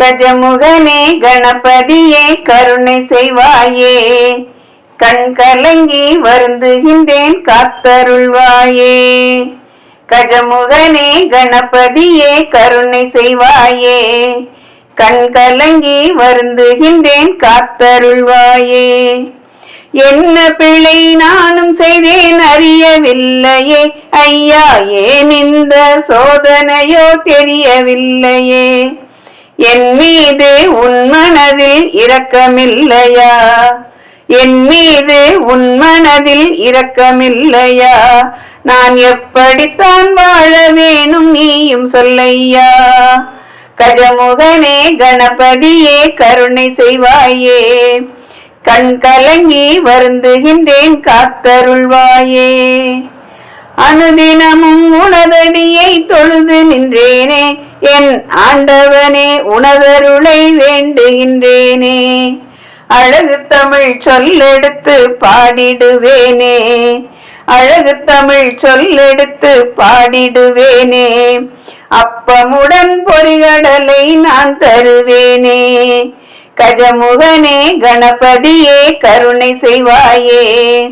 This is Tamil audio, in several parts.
கஜமுகனே கணபதியே கருணை செய்வாயே. கண் கலங்கி வருந்துகின்றேன் காத்தருள்வாயே. கஜமுகனே கணபதியே கருணை செய்வாயே. கண் கலங்கி வருந்துகின்றேன் காத்தருள்வாயே. என்ன பிழை நானும் செய்தேன் அறியவில்லையே. ஐயா ஏன் இந்த சோதனையோ தெரியவில்லையே. என் மீது உன் மனதில் இரக்கமில்லையா? என் மீது உன் மனதில் இரக்கமில்லையா? நான் எப்படித்தான் வாழ வேணும் நீயும் சொல்லையா? கஜமுகனே கணபதியே கருணை செய்வாயே. கண் கலங்கி வருந்துகின்றேன் காத்தருள்வாயே. அனுதினமும் உனதடியை தொழுது நின்றேனே என் ஆண்டவனே உனதருளை வேண்டுகின்றேனே. அழகு தமிழ் சொல்லெடுத்து பாடிடுவேனே. அழகு தமிழ் சொல்லெடுத்து பாடிடுவேனே. அப்பமுடன் பொறிகடலை நான் தருவேனே. கஜமுகனே கணபதியே கருணை செய்வாயே.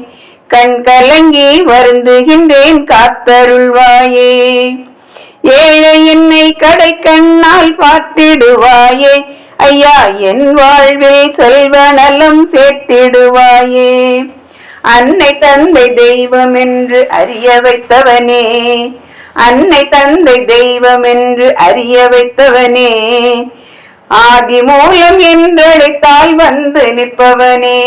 கண் கலங்கி வருந்துகின்றேன் காத்தருள்வாயே. ஏழை என்னை கடை கண்ணால் பார்த்திடுவாயே. ஐயா என் வாழ்வில் செல்வ நலம் சேர்த்திடுவாயே. அன்னை தந்தை தெய்வம் என்று அறிய வைத்தவனே. அன்னை தந்தை தெய்வம் என்று அறிய வைத்தவனே. ஆதி மூலம் என்றழைத்தால் வந்து நிற்பவனே.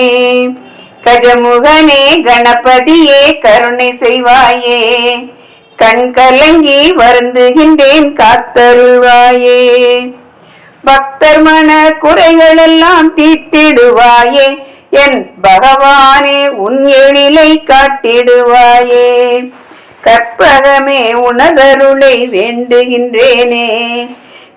கஜமுகனே கணபதியே கருணை செய்வாயே. கண் கலங்கி வருந்துகின்றேன் காத்தருள்வாயே. பக்தர் மன குறைகளெல்லாம் தீர்த்திடுவாயே. என் பகவானே உன் எழிலை காட்டிடுவாயே. கற்பகமே உனதருளை வேண்டுகின்றேனே.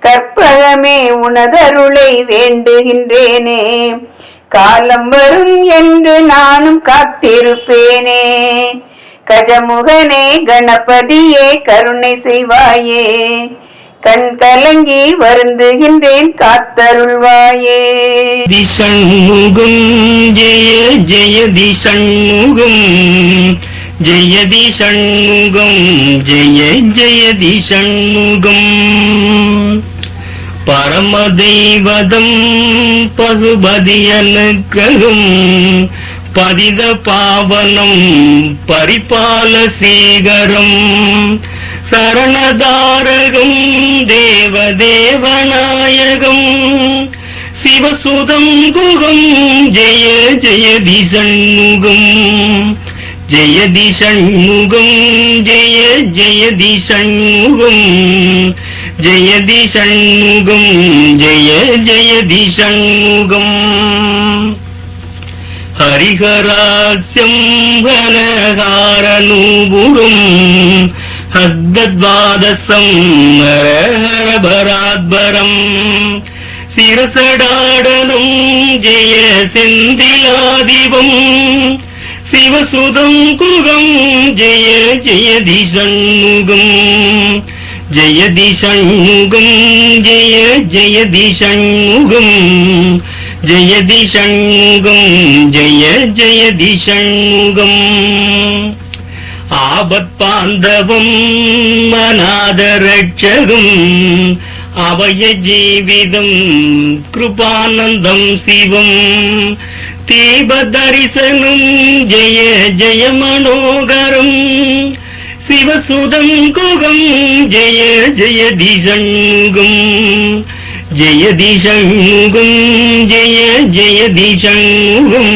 கற்பகமே உனதருளை வேண்டுகின்றேனே. காலம் வரும் என்று நானும் காத்திருப்பேனே. கஜமுகனே கணபதியே கருணை செய்வாயே. கண் கலங்கி வருந்துகின்றேன் காத்தருள்வாயே. திசண்முகம் ஜெய ஜெய திசண்முகம் ஜெயதி சண்முகம் ஜெய ஜெயதி சண்முகம் பரமதெய்வதம் பசுபதி அனுக்கிரகம் பதித பாவனம் பரிபால சீகரம் சரணதாரகம் தேவதேவநாயகம் சிவசுதம் குகம் ஜெய ஜெயதி சண்முகம் ஜெயதி சண்முகம் ஜெய ஜெயதி சண்முகம் ஜெயதி சண்முகம் ஜெய ஜெயதி சண்முகம் ഹരിഹരാസ്യം വനഹാരനൂപുരം ഹസ്തദ്വാദസം ഹരഹരഭരാദ്ഭരം ശിരസടാടനം ജയ സെന്തിലാദിപം ശിവസുതം കുകം ജയ ജയതി ഷൺമുഖം ജയതി ഷൺമുഖം ജയ ജയതി ഷൺമുഖം ஜெயதி ஷண்முகம் ஜெய ஜெயதி ஷண்முகம் ஆபத்பாந்தவம் அநாதரட்சகம் அவய ஜீவிதம் கிருபானந்தம் சிவம். தீப தரிசனம் ஜெய ஜெய மனோகரம். சிவசுதம் குகம் ஜெய ஜெயதி ஷண்முகம் ஜெயதி ஷண்முகம் ஜெய ஜெயதி ஷண்முகம்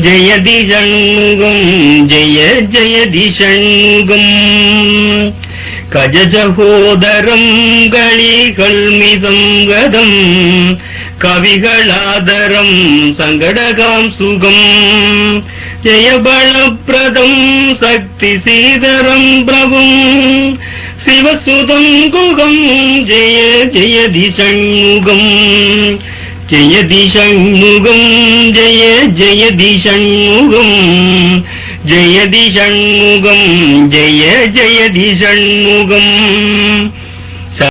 ஜெயதி ஷண்முகம் ஜெய ஜெயதி ஷண்முகம் கஜசகோதரம் களிகள் மிசங்கதம் கவிகளாதரம் சங்கடகாம் சுகம் ஜெயபலப்பிரதம் சக்தி சீதரம் பிரபும் சிவசுதம் குகம் ஜெய ஜெயதி ஷண்முகம் ஜெயதி ஷண்முகம் ஜெய ஜெயதி ஷண்முகம்